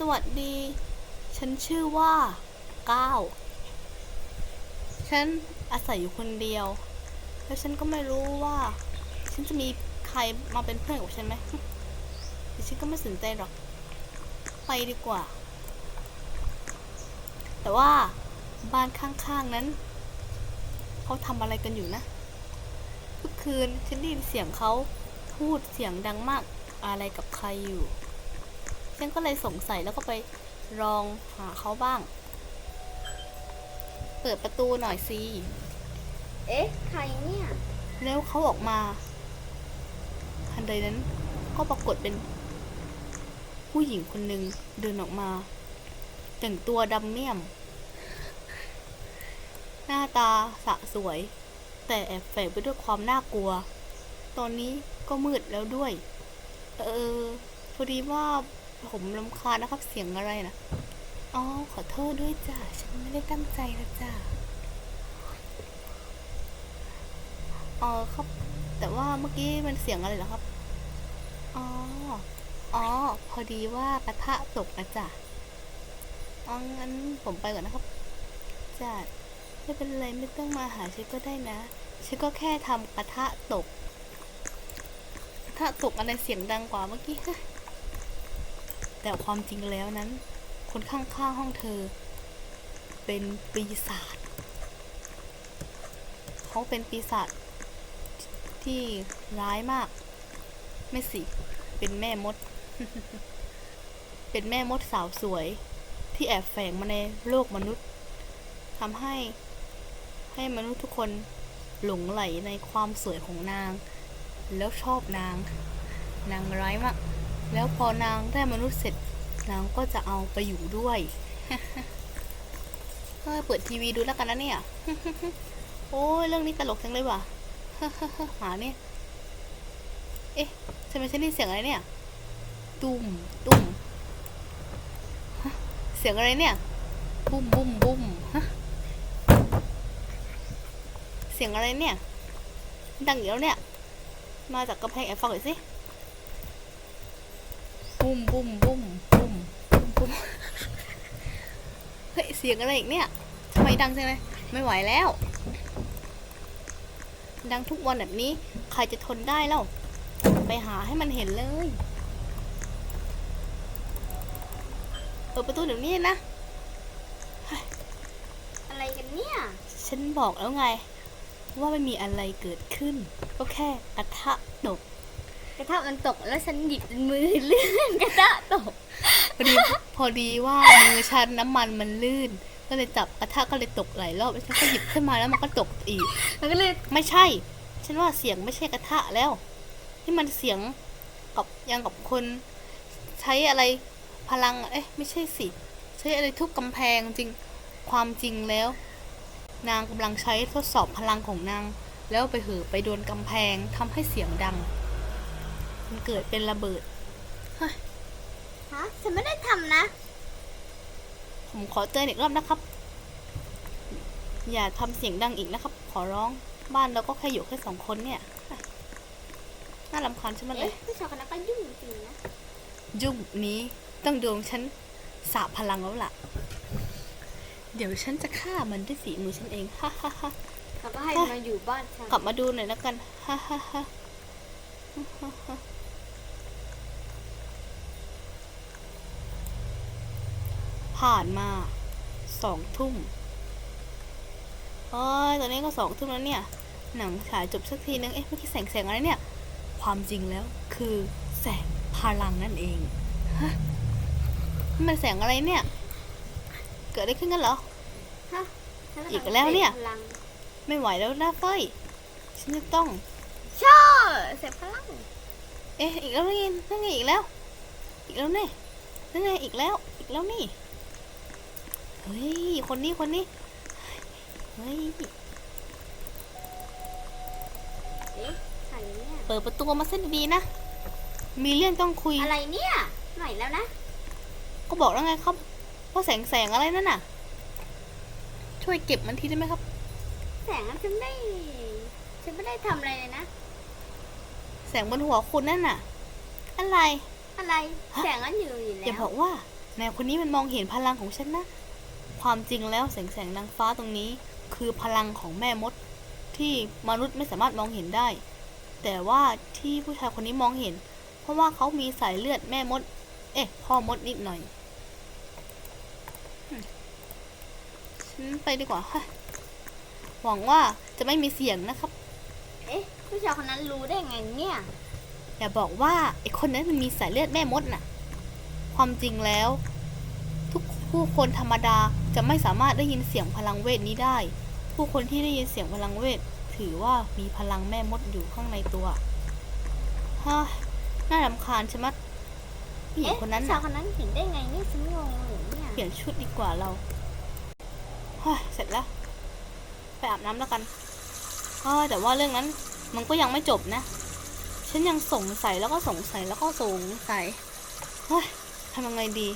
สวัสดี ฉันชื่อว่าก้าวฉันอาศัยอยู่คนเดียว แล้วฉันก็ไม่รู้ว่า ฉันจะมีใครมาเป็นเพื่อนกับฉันไหมแต่ฉันก็ไม่สนใจหรอก ไปดีกว่า แต่ว่าบ้านข้างๆนั้น เขาทำอะไรกันอยู่นะทุกคืนฉันได้ยินเสียงเขาพูดเสียงดังมากอะไรกับใครอยู่ ฉันก็เลยสงสัยแล้วก็ไปลองหาเขาบ้าง เปิดประตูหน่อยสิเอ๊ะ ใครเนี่ย แล้วเขาออกมาทันใดนั้นก็ปรากฏเป็น ผู้หญิงคนหนึ่งเดินออกมา แต่งตัวดำเมี่ยม หน้าตาสะสวย แต่แอบแฝงไปด้วยความน่ากลัว ตอนนี้ก็มืดแล้วด้วย เออพอดีว่า ผมรำคาญนะครับเสียงอะไรนะอ๋อขอโทษด้วยจ้ะฉันไม่ได้ตั้งใจนะจ้ะอ๋อครับ แต่ว่าเมื่อกี้มันเสียงอะไรเหรอครับอ๋ออ๋อ พอดีว่ากระทะตกนะจ๊ะอ๋องั้นผมไปก่อนนะครับจ้ะไม่เป็นไรไม่ต้องมาหาฉันก็ได้นะฉันก็แค่ทำกระทะตกกระทะตกอะไรเสียงดังกว่าเมื่อกี้ แต่ความจริงแล้วนั้น คนข้างๆห้องเธอ เป็นปีศาจเขาเป็นปีศาจที่ร้ายมาก ไม่สิ เป็นแม่มด เป็นแม่มดสาวสวย ที่แอบแฝงมาในโลกมนุษย์ทำให้ให้มนุษย์ทุกคนหลงไหลในความสวยของนาง แล้วชอบนาง นางร้ายมาก แล้วพอนางได้มนุษย์เสร็จนางก็จะเอาไปอยู่ด้วยเฮ้ยเปิดทีวีดูแล้วกันนะเนี่ย โอ้ยเรื่องนี้ตลกจังเลยว่ะหาเนี่ย เอ๊ะทำไมฉันได้เสียงอะไรเนี่ย ตุ่มตุ่มเสียงอะไรเนี่ย บุ้มบุ้มบุ้มฮะเสียงอะไรเนี่ย ดังอีกแล้วเนี่ย มาจากกระแพงแอบฟังหน่อยสิ บุ้มบุ้มบุ้มบุ้มบุ้มบุ้มเฮ้ย เสียงอะไรอีกเนี่ยทำไมดังจังเลยไม่ไหวแล้ว ดังทุกวันแบบนี้ ใครจะทนได้เล่าไปหาให้มันเห็นเลยเปิดประตูเดี๋ยวนี้นะ อะไรกันเนี่ย ฉันบอกแล้วไง ว่าไม่มีอะไรเกิดขึ้น ก็แค่กระทะตก กระทะมันตกแล้วฉันหยิบมือเลื่อนกระทะตก พอดีพอดีว่ามือฉันน้ำมันมันลื่น ก็เลยจับกระทะก็เลยตกหลายรอบแล้วฉันก็หยิบขึ้นมาแล้วมันก็ตกอีก มันก็เลยไม่ใช่ ฉันว่าเสียงไม่ใช่กระทะแล้วนี่มันเสียงกับยังกับคน ใช้อะไรพลังเอ๊ะไม่ใช่สิ ใช้อะไรทุบกำแพงจริงความจริงแล้ว นางกำลังใช้ทดสอบพลังของนาง แล้วไปเหอะไปโดนกำแพงทำให้เสียงดัง มันเกิดเป็นระเบิดฮะฉันไม่ได้ทำนะ ผมขอเตือนอีกรอบนะครับ อย่าทำเสียงดังอีกนะครับ ขอร้องบ้านเราก็แค่อยู่แค่สองคนเนี่ยน่ารำคาญใช่ไหมเลเอ๊ะยผู้ชายคนนั้นก็ยุ่งจริงนะ ยุ่งนี้ต้องดวงฉันสาบพลังแล้วล่ะ เดี๋ยวฉันจะฆ่ามันด้วยฝีมือฉันเองฮ่าฮ่าฮ่าเขาก็ให้มาอยู่บ้านฉันกลับมาดูหน่อยแล้วกันฮ่าฮ่าฮ่า ผ่านมาสองทุ่มโอ้ยตอนนี้ก็สองทุ่มแล้วเนี่ย หนังฉายจบสักทีนึง เอ๊ะเมื่อกี้แสงแสงอะไรเนี่ย ความจริงแล้วคือแสงพลังนั่นเองฮะนี่มันแสงอะไรเนี่ย เกิดอะไรขึ้นกันเหรอ ฮะฉันอีกแล้วเนี่ยพลังไม่ไหวแล้วนะเฟ้ยฉันจะต้องชอบเสียพลัง เอ๊ะอีกแล้วนี่นั่นไงอีกแล้ว อีกแล้วนี่นั่นไงอีกแล้ว อีกแล้วนี่ เฮ้ย คนนี้คนนี้ เฮ้ย เอ๊ะใครเนี่ย เปิดประตูมาเส้นดีๆนะ มีเรื่องต้องคุย อะไรเนี่ยไหนแล้วนะ ก็บอกแล้วไงครับว่าแสงแสงอะไรนั่นน่ะ ช่วยเก็บมันทีได้ไหมครับ แสงนั้นฉันไม่ฉันไม่ได้ทำอะไรเลยนะ แสงบนหัวคุณนั่นน่ะ อะไร อะไร แสงนั้นอยู่อยู่อแล้ย่าวบอกว่าแนวคนนี้มันมองเห็นพลังของฉันนะ ความจริงแล้วแสงแสงนางฟ้าตรงนี้ คือพลังของแม่มด ที่มนุษย์ไม่สามารถมองเห็นได้ แต่ว่าที่ผู้ชายคนนี้มองเห็น เพราะว่าเขามีสายเลือดแม่มด เอ๊ะพ่อมดนิดหน่อยหึฉันไปดีกว่าฮะหวังว่าจะไม่มีเสียงนะครับ เอ๊ะ ผู้ชายคนนั้นรู้ได้ไงเนี่ย อย่าบอกว่าไอ้คนนั้นมันมีสายเลือดแม่มดน่ะ ความจริงแล้ว ทุกผู้คนธรรมดา จะไม่สามารถได้ยินเสียงพลังเวทนี้ได้ ผู้คนที่ได้ยินเสียงพลังเวท ถือว่ามีพลังแม่มดอยู่ข้างในตัวฮ่าน่ารำคาญใช่ไหมะผู้หญิงเอ๊ะคนนั้นผู้ชายน่ะคนนั้นเห็นได้ไงเนี่ยฉันงงเลยเนี่ยเปลี่ยนชุดดีกว่าเราเฮ้ยเสร็จแล้ว ไปอาบน้ำแล้วกันเฮ้ยแต่ว่าเรื่องนั้นมันก็ยังไม่จบนะ ฉันยังสงสัยแล้วก็สงสัยแล้วก็สงสัย เฮ้ยทำยังไงดี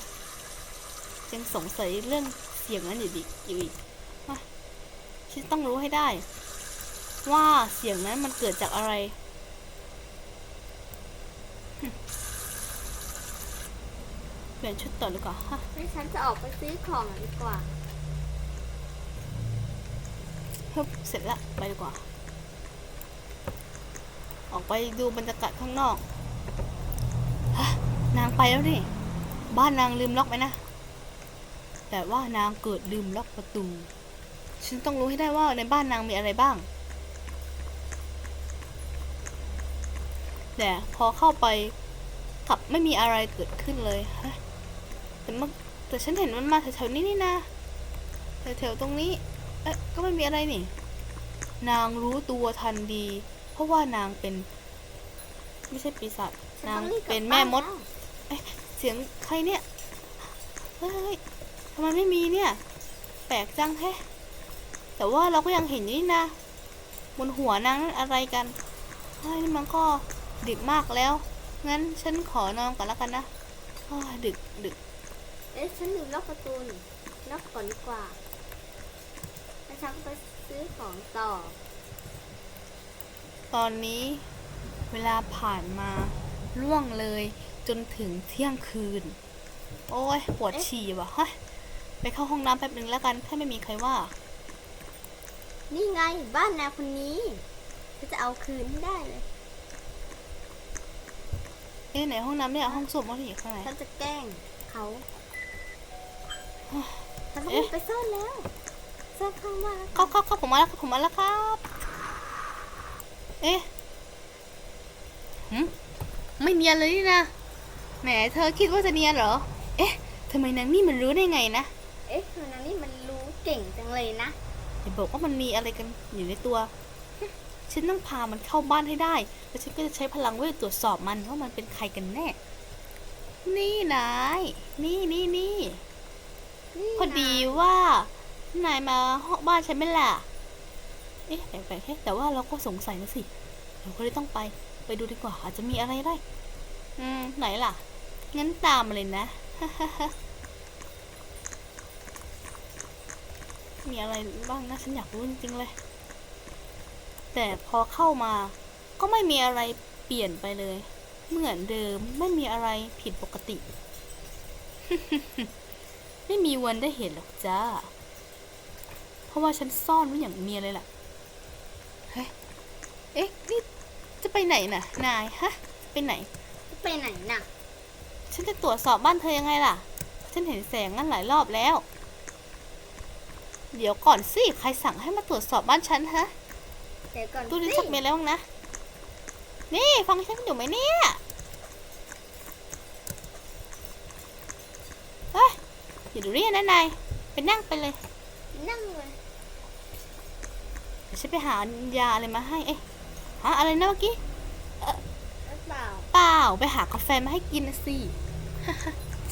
ยังสงสัยเรื่อง เสียงนั้นอยู่ดีอยู่อีกเฮ้ยฉันต้องรู้ให้ได้ ว่าเสียงนั้นมันเกิดจากอะไรหึเปลี่ยนชุดต่อดีกว่าฮะงั้นฉันจะออกไปซื้อของหน่อยดีกว่าฮึบเสร็จละไปดีกว่า ออกไปดูบรรยากาศข้างนอก ฮะ นางไปแล้วนี่ บ้านนางลืมล็อกไหมนะ แต่ว่านางเกิดลืมล็อกประตู ฉันต้องรู้ให้ได้ว่าในบ้านนางมีอะไรบ้าง แต่พอเข้าไปกลับไม่มีอะไรเกิดขึ้นเลยฮะแต่เมื่อแต่ฉันเห็นมันมาแถวๆนี้นี่นะแถวๆตรงนี้ เอ๊ะก็ไม่มีอะไรนี่ นางรู้ตัวทันดี เพราะว่านางเป็น ไม่ใช่ปีศาจฉันางต้องรีบกลับเป็นแม่มดบ้านแล้วเสียงใครเนี่ย เฮ้ยทำไมไม่มีเนี่ย แปลกจังแฮะแต่ว่าเราก็ยังเห็นอยู่นี่นะ บนหัวนางนั่นอะไรกันเฮ้ยนี่มันก็ดึกมากแล้ว งั้นฉันขอนอนก่อนแล้วกันนะเฮ้ยดึกดึกเอ๊ะฉันลืมล็อกประตูนี่ล็อกก่อนดีกว่าแล้วฉันก็ไปซื้อของต่อ ตอนนี้เวลาผ่านมาล่วงเลยจนถึงเที่ยงคืน โอ้ยปวดเอ๊ะฉี่ว่ะเฮ้ย ไปเข้าห้องน้ำแป๊บหนึ่งแล้วกันถ้าไม่มีใครว่า นี่ไงบ้านนายคนนี้ฉันจะเอาคืนให้ได้เลย เอ๊ะไหนห้องน้ำเนี่ยห้องส้วมห้องที่อยู่ข้างในฉันจะแกล้งเขาฉันต้องเอ๊ะรีบไปซ่อนแล้วซ่อนข้างบ้านครับครับครับผมมาแล้วครับผมมาแล้วครับ เอ๊ะหืมไม่เนียนเลยนี่นะ แหมเธอคิดว่าจะเนียนเหรอ เอ๊ะทำไมนางนี่มันรู้ได้ไงนะ เอ๊ะคนนั้นนี่มันรู้เก่งจังเลยนะอย่าบอกว่ามันมีอะไรกันอยู่ในตัว ฉันต้องพามันเข้าบ้านให้ได้ แล้วฉันก็จะใช้พลังเวทตรวจสอบมันว่ามันเป็นใครกันแน่ นี่นาย นี่นี่นี่นี่พอดีนะว่านายมาห้องบ้านฉันไหม่ล่ะ เอ๊ะแปลกๆแค่แต่ว่าเราก็สงสัยนะสิ เราก็เลยต้องไป ไปดูดีกว่าอาจจะมีอะไรได้ อืม ไหนล่ะ งั้นตามมาเลยนะ มีอะไรบ้างนะฉันอยากรู้จริงๆเลย แต่พอเข้ามา ก็ไม่มีอะไรเปลี่ยนไปเลย เหมือนเดิมไม่มีอะไรผิดปกติ ไม่มีวันได้เห็นหรอกจ้า เพราะว่าฉันซ่อนไว้อย่างเมียเลยล่ะเฮ้ยเอ๊ะนี่จะไปไหนน่ะ นายฮะไปไหน ไปไหนน่ะ ฉันจะตรวจสอบบ้านเธอยังไงล่ะ ฉันเห็นแสงนั่นหลายรอบแล้ว เดี๋ยวก่อนสิ ใครสั่งให้มาตรวจสอบบ้านฉันฮะเดี๋ยวก่อนดูดิสิสักเมลแล้วบ้างนะ นี่ฟังฉันอยู่ไหมเนี่ย เฮ้ยอย่าดูเรียกนะนายไปนั่งไปเลย นั่งเลยเดี๋ยวฉันไปหายาอะไรมาให้ เอ๊ะหาอะไรนะเมื่อกี้หรือเปล่า เปล่า ไปหากาแฟมาให้กินนะสิ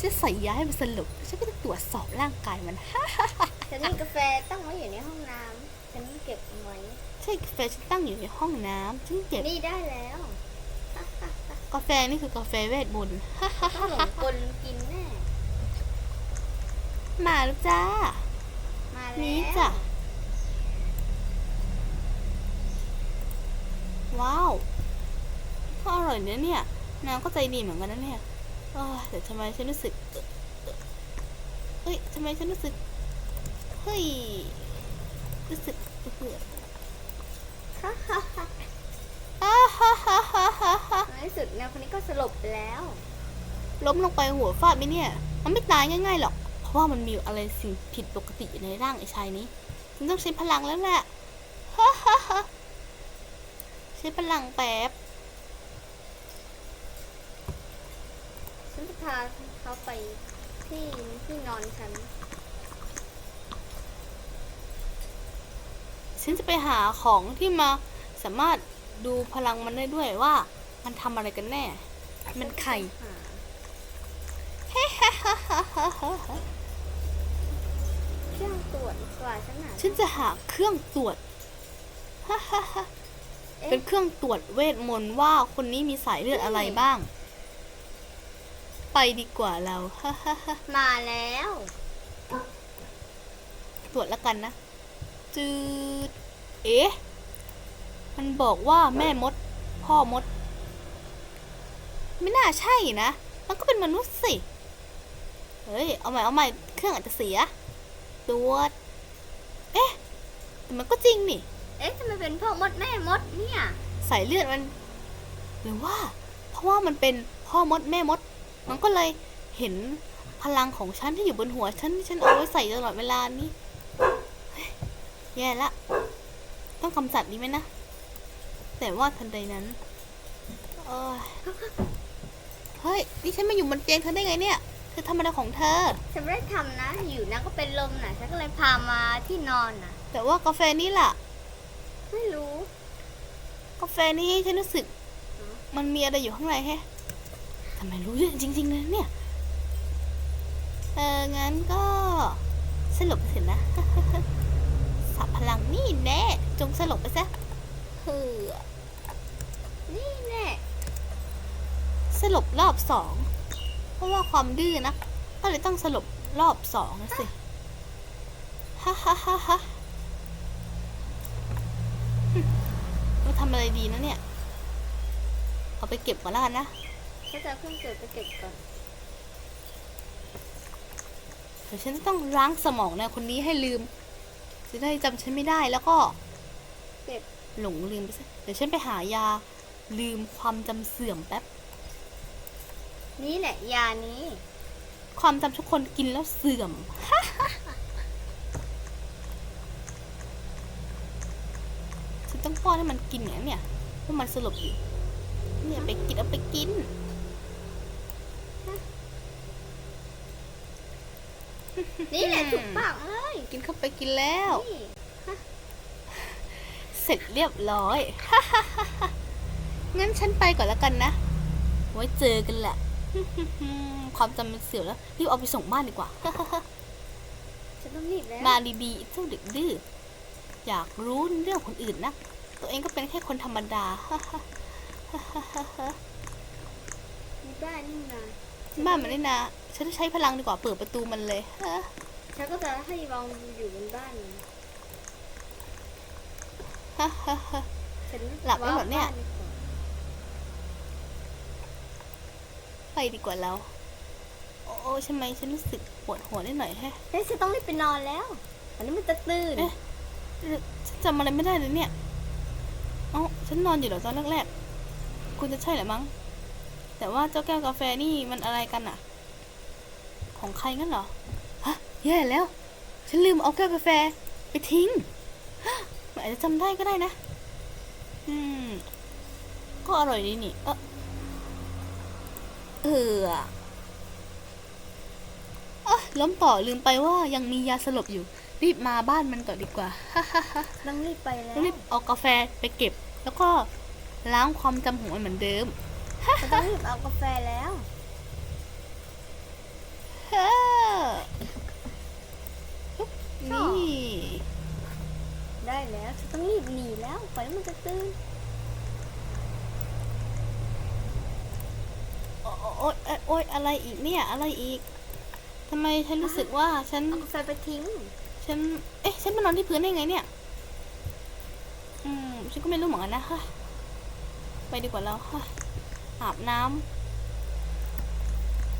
ฉันใส่ยาให้มันสลบ ฉันก็จะตรวจสอบร่างกายมัน ฉันมีกาแฟตั้งไว้อยู่ในห้องน้ำฉันเก็บเอาไว้ใช่กาแฟฉันตั้งอยู่ในห้องน้ำฉันเก็บนี่ได้แล้วกาแฟนี่คือกาแฟเวทมนต์ต้องหลงกลกินแน่มาแล้วจ้ามาแล้วนี่จ้ะว้าวก็อร่อยเนื้อเนี่ยนางก็ใจดีเหมือนกันนะเนี่ยเออแต่ทำไมฉันรู้สึกเอ่อเอ่อเอ้ยทำไมฉันรู้สึก เฮ้ย รู้สึกเบื่อฮ่าฮ่าฮ่าอ้าฮ่าฮ่าฮ่าฮ่าฮ่าในที่สุดแนวคนนี้ก็สลบไปแล้ว ล้มลงไปหัวฟาดไหมเนี่ย มันไม่ตายง่ายๆหรอก เพราะว่ามันมีอะไรสิ่งผิดปกติอยู่ในร่างไอ้ชายนี้ฉันต้องใช้พลังแล้วแหละฮ่าฮ่าฮ่าใช้พลังแป๊บ ฉันจะพาเขาไปที่ที่นอนฉัน ฉันจะไปหาของที่มาสามารถดูพลังมันได้ด้วยว่า มันทำอะไรกันแน่ มันไข่หาฮ่าฮ่าฮ่าฮ่าฮ่าฮ่าเครื่องตรวจดีกว่าฉันหาฉันจะหาเครื่องตรวจฮ่าฮ่าฮ่าเอ๊ะเป็นเครื่องตรวจเวทมนต์ว่าคนนี้มีสายเลือดอะไรบ้าง ไปดีกว่าเราฮ่าฮ่าฮ่ามาแล้ว ตรวจแล้วกันนะ จืดเอ๊ะ มันบอกว่าแม่มด พ่อมด ไม่น่าใช่นะ มันก็เป็นมนุษย์สิ เฮ้ย เอาใหม่เอาใหม่ เครื่องอาจจะเสียตรวจเอ๊ะแต่มันก็จริงนี่ เอ๊ะทำไมเป็นพ่อมดแม่มดเนี่ยสายเลือดมันหรือว่า เพราะว่ามันเป็นพ่อมดแม่มด มันก็เลยเห็นพลังของฉันที่อยู่บนหัวฉันที่ฉันเอาไว้ใส่ตลอดเวลานี้เฮ้ย แย่ละ ต้องกำจัดดีไหมนะ แต่ว่าทันใดนั้นเอ้ยเฮ้ย นี่ฉันมาอยู่บนเตียงเธอได้ไงเนี่ย เธอทำอะไรของเธอ ฉันไม่ได้ทำนะ อยู่นะก็เป็นลมนะฉันก็เลยพามาที่นอนนะแต่ว่ากาแฟนี่ล่ะ ไม่รู้ กาแฟนี่ฉันรู้สึก มันมีอะไรอยู่ข้างในแฮะทำไมรู้เยอะจริงๆเลยเนี่ย เอองั้นก็สลบไปเถอะนะ สับพลังนี่แน่จงสลบไปซะเฮ้อนี่แน่สลบรอบสองเพราะว่าความดื้อนะก็เลยต้องสลบรอบสองนะสิฮ่าฮ่าฮ่าฮ่าเราทำอะไรดีนะเนี่ย เอาไปเก็บก่อนล้วกันนะฉันจะเอาเครื่งตรวจไปเก็บก่อนเดี๋ยวฉันต้องล้างสมองนายคนนี้ให้ลืม จะได้จำฉันไม่ได้แล้วก็เก็บหลงลืมไปซะเดี๋ยวฉันไปหายาลืมความจำเสื่อมแป๊บ นี่แหละยานี้ ความจำทุกคนกินแล้วเสื่อม ฉันต้องป้อนให้มันกินอย่างนี้เนี่ยเพราะมันสลบอยู่เนี่ยไปกินเอาไปกิน นี่แหละถูกปากเลยกินเข้าไปกินแล้ว นี่เสร็จเรียบร้อย งั้นฉันไปก่อนแล้วกันนะ ไว้เจอกันแหละ ความจำมันเสื่อมแล้วรีบเอาไปส่งบ้านดีกว่า ฉันต้องรีบแล้วมาดีๆเจ้าเด็กดื้อ อยากรู้เรื่องคนอื่นนะ ตัวเองก็เป็นแค่คนธรรมดา มีบ้านนี่นะ บ้านมันนี่นะ ฉันจะใช้พลังดีกว่าเปิดประตูมันเลยฉันก็จะให้ลองอยู่บนบ้านมันฉันหลับแล้วเหรอเนี่ยว้าบ้าดีกว่าไปดีกว่าเรา โอ้ใช่ไหมฉันรู้สึกปวดหัวนิดหน่อยแฮะเฮ้ยฉันต้องรีบไปนอนแล้วอันนี้มันจะตื่นเอ๊ะฉันจำอะไรไม่ได้เลยเนี่ย เอ้าฉันนอนอยู่เหรอตอนแรกๆ คุณจะใช่เหรือมั้ง แต่ว่าเจ้าแก้วกาแฟนี่มันอะไรกันอะ ของใครงั้นเหรอ ฮะ แย่แล้ว ฉันลืมเอาแก้วกาแฟ ไปทิ้งฮะมันอาจจะจำได้ก็ได้นะ อืม ก็อร่อยดีนี่ เออเออเอะล้มต่อลืมไปว่ายังมียาสลบอยู่ รีบมาบ้านมันก่อนดีกว่าต้องรีบไปแล้วรีบเอากาแฟไปเก็บ แล้วก็ล้างความจำของมันเหมือนเดิมฉันต้องรีบเอากาแฟแล้ว เฮ้อปุ๊บนี่ได้แล้วฉันต้องรีบหนีแล้วก่อนที่มันจะตื่นโอ๊ยโอ๊ยโอ๊ยโอ๊ยอะไรอีกเนี่ยอะไรอีกทำไมฉันรู้สึกว่าฉันเอากาแฟไปทิ้ง ฉัน เอ๊ะ ฉันมานอนที่พื้นได้ไงเนี่ย อืม ฉันก็ไม่รู้เหมือนกันนะฮะไปดีกว่าแล้วฮะอาบน้ำ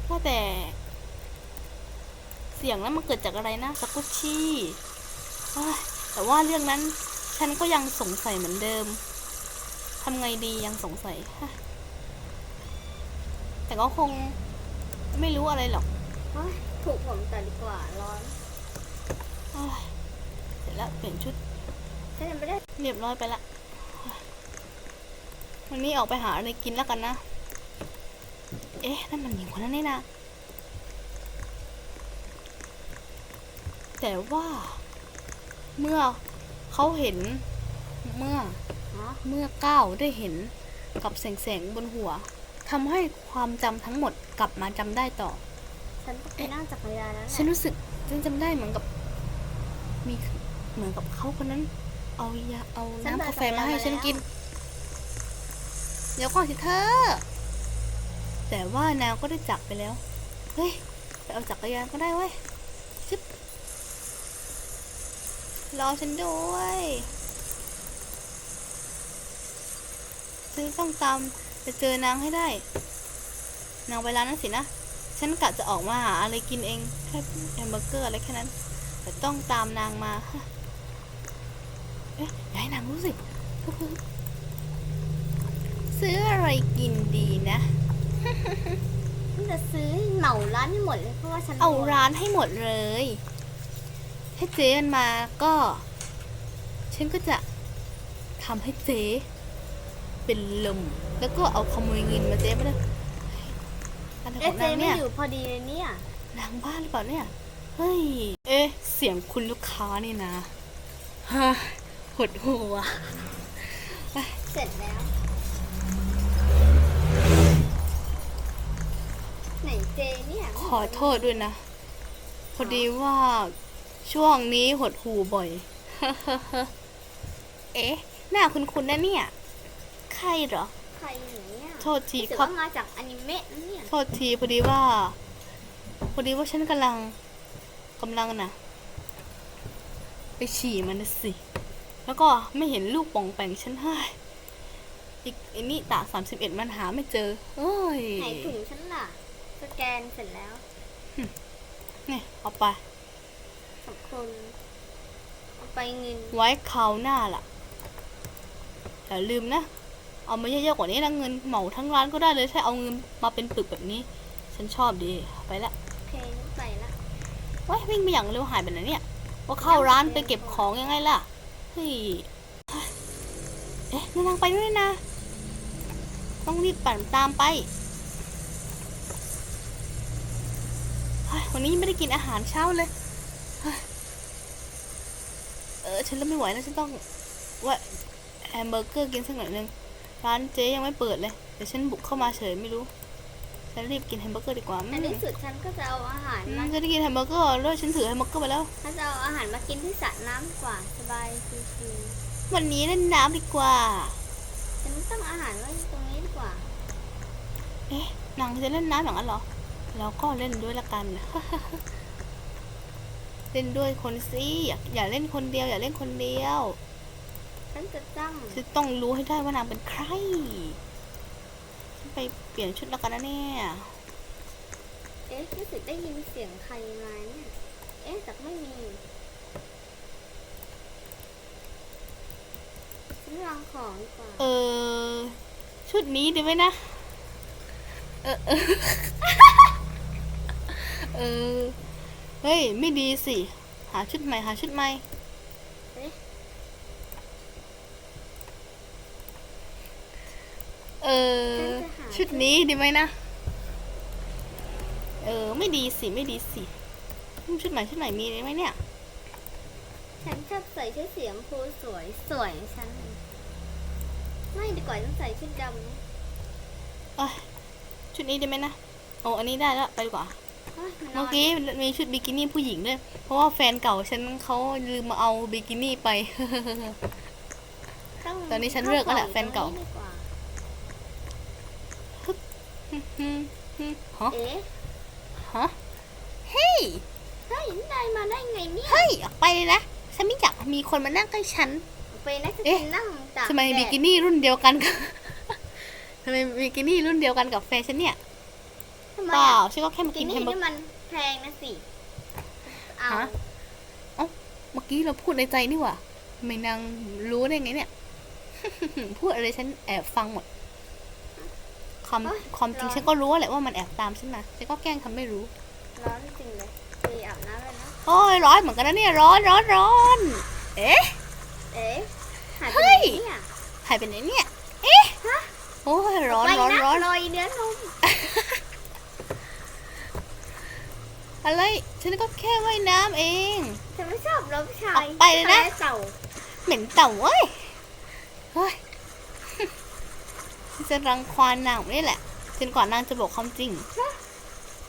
ว่าแต่ เสียงนั้นมันเกิดจากอะไรนะสกุชชี่เอ้ยแต่ว่าเรื่องนั้นฉันก็ยังสงสัยเหมือนเดิมทำไงดียังสงสัยฮะแต่ก็คงไม่รู้อะไรหรอกเฮ้ยถูกผมแต่ดีกว่าร้อนเอ้ยเสร็จแล้วเปลี่ยนชุดฉันยังไม่ได้เรียบร้อยไปละวันนี้ออกไปหาอะไรกินแล้วกันนะ เอ๊ะ นั่นมันหญิงคนนั้นนี่นะ แต่ว่าเมื่อเขาเห็นเมื่อฮะเมื่อก้าวได้เห็นกับแสงแสงๆบนหัวทำให้ความจำทั้งหมดกลับมาจำได้ต่อ ฉันต้องไปนั่งจักรยานแล้วแหฉันละรู้สึกฉันจำได้เหมือนกับ มีเหมือนกับเขาคนนั้น เอายาเอาน้ำกาแฟมาให้ฉันกิน เดี๋ยวก่อนสิเธอ แต่ว่านางก็ได้จักไปแล้ว เฮ้ยไปเอาจักรยานก็ได้เว้ยชึบ รอฉันด้วยฉันต้องตามไปเจอนางให้ได้ นางไปร้านนั้นสินะ ฉันกะจะออกมาหาอะไรกินเองแค่แฮมเบอร์เกอร์อะไรแค่นั้น แต่ต้องตามนางมาฮะเอ๊ะอย่าให้นางรู้สิฮึบฮึบซื้ออะไรกินดีนะฉันจะซื้อเหมาร้านให้หมดเลยเพราะว่าฉันเอาร้านให้หมดเลย ถ้าเจ๊มันมาก็ ฉันก็จะทำให้เจ๊เป็นลมแล้วก็เอาขโมยเงินมาเจ๊ไปเลยอะไรขเอ๊ะองเจ๊นางไม่เนี่ยอยู่พอดีเลยเนี่ย นางบ้าหรือเปล่าเนี่ยเฮ้ยเอ๊ะเสียงคุณลูกค้านี่นะฮะหดหัว เสร็จแล้ว ไหนเจเนี่ยขอโทษด้วยนะ พอดีว่า ช่วงนี้หดหูบ่อย เอ๊ะ หน้าคุณคุณนะเนี่ย ใครเหรอ ใครอยู่เนี่ยโทษทีรู้สึกครับว่ามาจากอนิเมะนะเนี่ย โทษทีพอดีว่า พอดีว่าฉันกำลังกำลังน่ะ ไปฉี่มันนะสิ แล้วก็ไม่เห็นลูกป่องแปงฉันให้อีกไอ้นี่ตาสามสิบเอ็ดมันหาไม่เจอเอ้ยไหนถุงฉันล่ะ สแกนเสร็จแล้วนี่เอาไปขอบ คุณเอาไปเงินไว้คราวหน้าล่ะอย่าลืมนะ เอามาเยอะๆกว่านี้นะเงินเหมาทั้งร้านก็ได้เลยถ้าเอาเงินมาเป็นปึกแบบนี้ ฉันชอบดีไปละโอเคงั้นไปละเว้ยวิ่งไปอย่างเร็วหายไปไหนเนี่ยว่าเข้าร้านไปเก็บของยังไงล่ะเฮ้ยเอ๊ะนางไปด้วยนะ ต้องรีบปั่นตามไปเฮ้ยวันนี้ยังไม่ได้กินอาหารเช้าเลยเฮ้ยเออ ฉันเริ่มไม่ไหวแล้วฉันต้องว่าแฮมเบอร์เกอร์กินสักหน่อยนึงร้านเจ๊ยังไม่เปิดเลยเดี๋ยวฉันบุกเข้ามาเฉยไม่รู้ฉันรีบกินแฮมเบอร์เกอร์ดีกว่าในที่สุดฉันก็จะเอาอาหารอืมามจะได้กินแฮมเบอร์เกอร์แล้วฉันถือแฮมเบอร์เกอร์ไปแล้วฉันจะเอาอาหารมากินที่สระน้ำดีกว่าสบายชิววันนี้เล่นน้ำดีกว่าๆฉันตั้งอาหารไว้ตรงนี้ดีกว่า เอ๊ะนางจะเล่นน้ำอย่างนั้นเหรอเราก็เล่นด้วยละกัน เล่นด้วยคนสิอย่าอย่าเล่นคนเดียว อย่าเล่นคนเดียวฉันจะตั้งจะต้องรู้ให้ได้ว่านางเป็นใครฉันไปเปลี่ยนชุดแล้วกันนะเนี่ยเอ๊ะรู้สึกได้ยินเสียงใครมาเนี่ยเอ๊ะแต่ไม่มีฉันวางของดีกว่าเออ ชุดนี้ดีไหมนะ เออเออเออ เฮ้ย ไม่ดีสิ หาชุดใหม่ หาชุดใหม่เอ๊ะเออ ชุดนี้ดีไหมนะ เออ ไม่ดีสิ ไม่ดีสิอืมชุดใหม่ ชุดใหม่มีไหมเนี่ย ฉันชอบใส่ชุดสีชมพูสวย สวยของฉันเลยไม่ดีกว่าต้องใส่ชุดดำนะเอ้ยชุดนี้ดีไหมนะ โอ้ อันนี้ได้แล้ว ไปดีกว่า เฮ้ยมันนเมื่ออนกี้มีชุดบิกินี่ผู้หญิงด้วยเพราะว่าแฟนเก่าฉันเขาลืมมาเอาบิกินี่ไปต้งตอนนี้ฉันเลือกแล้วแหละแฟนเก่าตรงดีว่าฮะเอ๊ะฮะเฮ้ยเฮ้ยนายมาได้ไงเนี่ยเฮ้ยออกไปเลยนะฉันไม่อยากมีคนมานั่งใกล้ฉันไปนะจะเอ๊ะกินนั่งตากทำไมแดดบิกินี่รุ่นเดียวกันกับทำไมบิกินี่รุ่นเดียวกันกับแฟนฉันเนี่ย ทำไมเปล่าอะฉันก็แค่มากิกินนแฮนี่มเบอร์นี่มันแพงนะสิเอาฮะเอ้าเมื่อกี้เราพูดในใจนี่หว่าทำไม่นางรู้ได้ไงเนี่ย พูดอะไรฉันแอบฟังหมดความความจริงฉันก็รู้แหละว่ามันแอบตามฉันมาฉันก็แกล้งทำไม่รู้ ร้อนจริงเลยไปอาบน้ำเลยนะโอ้ยร้อนเหมือนกันนะเนี่ยร้อนร้อนร้อน เอ๊ะ เอ๊ะหายไปเฮ้ไหนยเนี่ยหายไปไหนเนี่ย เอ๊ะ โอ้ยร้อนไปร้อนนะร้อน ลอยเนื้อนม อะไร ฉันก็แค่ว่ายน้ำเอง ฉันไม่ชอบรถผู้ชายออกไปเลยนะผู้ชาเต่าเหม็นเต่าเว้ย เฮ้ยฉันจะรังควานนางนี่แหละจนกว่านางจะบอกความจริง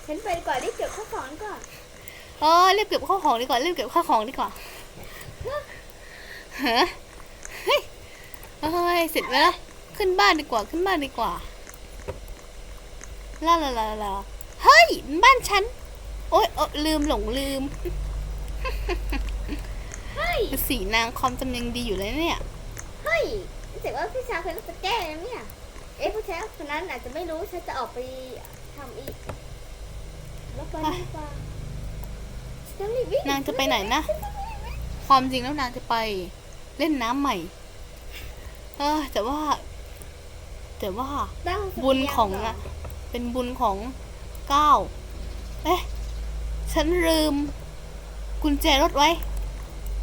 ฉันไปก่อนได้เก็บข้าวของก่อนเออรีบเก็บข้าวของดีกว่ารีบเก็บข้าวของดีกว่าฮะเฮ้ยเฮ้ยเสร็จแล้วขึ้นบ้านดีกว่าขึ้นบ้านดีกว่าลาลาลาลาเฮ้ย บ้านฉัน โอ๊ยเออลืมหลงลืมเฮ้ย สีนางความจำยังดีอยู่เลยเนี่ย เฮ้ยรู้สึกว่าผู้ชายคนนั้นจะแก้นะเนี่ย เอ๊ะผู้ชายคนนั้นอาจจะไม่รู้ฉันจะออกไปทำอีกแล้วไปดีกว่าฉันรีบวิ่งนางจะไปไหนนะ ความจริงแล้วนางจะไปเล่นน้ำใหม่ เออแต่ว่า แต่ว่าตั้งสติบุญของก่อะเป็นบุญของก้าวเอ๊ะ ฉันลืม กุญแจรถไว้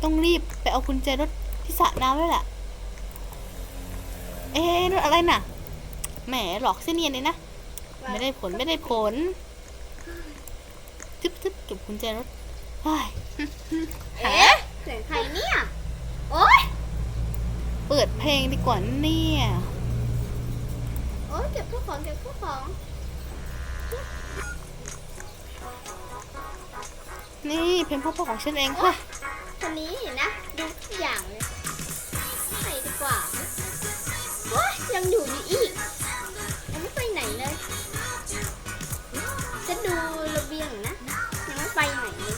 ต้องรีบไปเอากุญแจรถที่สระน้ำแล้วแหละเอ๊ะรถอะไรน่ะ แหมหลอกเส้นเนียนเลยนะ ไม่ได้ผลไม่ได้ผลจึ๊บจึ๊บเก็บกุญแจรถเฮ้ยเอ๊ะเสียงใครเนี่ย โอ๊ย เปิดเพลงดีกว่าเนี่ย โอ๊ยเก็บข้าวของเก็บข้าวของ นี่เพลงพ่อๆของฉันเองค่ะคนนี้นะดูทุกอย่างเลยไปดีกว่าโอ๊ยยังอยู่อยู่อีกยังไม่ไปไหนเลยจะดูระเบียงนะยังไม่ไปไหนเลย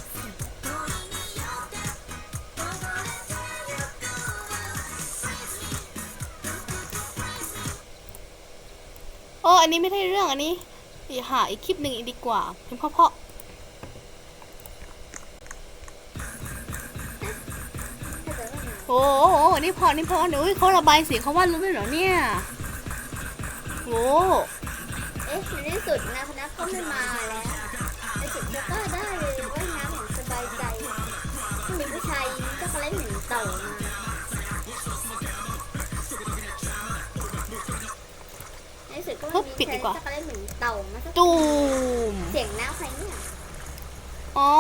โอ้อันนี้ไม่ได้เรื่องอันนี้อีหาอีกคลิปหนึ่งอีกดีกว่าเพลงพ่อถ้า โอ้โหนี่พอนี่พอเดี๋ยวเขาระบายเสียงเขาว่ารู้ด้วยเหรอเนี่ยโอ้เอ๊ะในที่สุดนะพนักก็ไม่มาแล้วในสุดก็ได้เลยว่ายน้ำอย่างสบายใจที่มีผู้ชายก็เขาเล่นเหมือนเต่ามาในที่สุดก็ไม่มีใครก็เขาเล่นเหมือนเต่ามาสักตูมเสียงน้ำใครเนี่ยอ๋อ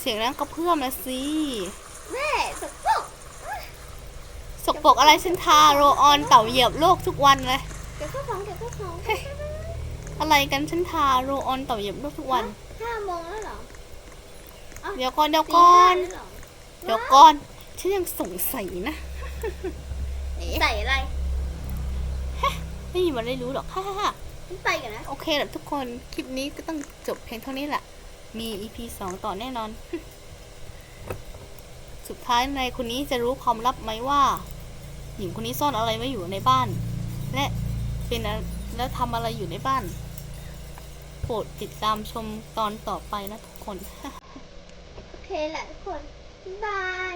เสียงนั้นก็เพื่อมนะสิแม่สกปรกสก ปรกอะไรฉันทาโรออนเต่าเหยียบโลกทุกวันเลย เก็บข้าวของเก็บข้าวของอะไรกันฉันทาโรออนเต่าเหยียบโลกทุกวัน ห้าโมงแล้วเหรอเดี๋ยวก่อนเดี๋ยวตีก่อห้านแล้วเหรอเดี๋ยวก่อน ฉันยังสงสัยนะ ใส่อะไรไม่มีวันได้รู้หรอกฮ่าฮ่าฮ่าฉันไปกันนะโอเคแหละทุกคน คลิปนี้ก็ต้องจบเพียงเท่านี้แหละ มี EP สองต่อแน่นอน สุดท้ายนายคนนี้จะรู้ความลับไหมว่า หญิงคนนี้ซ่อนอะไรไว้อยู่ในบ้าน และเป็นแล้วทำอะไรอยู่ในบ้าน โปรดติดตามชมตอนต่อไปนะทุกคน โอเคแหละทุกคน บาย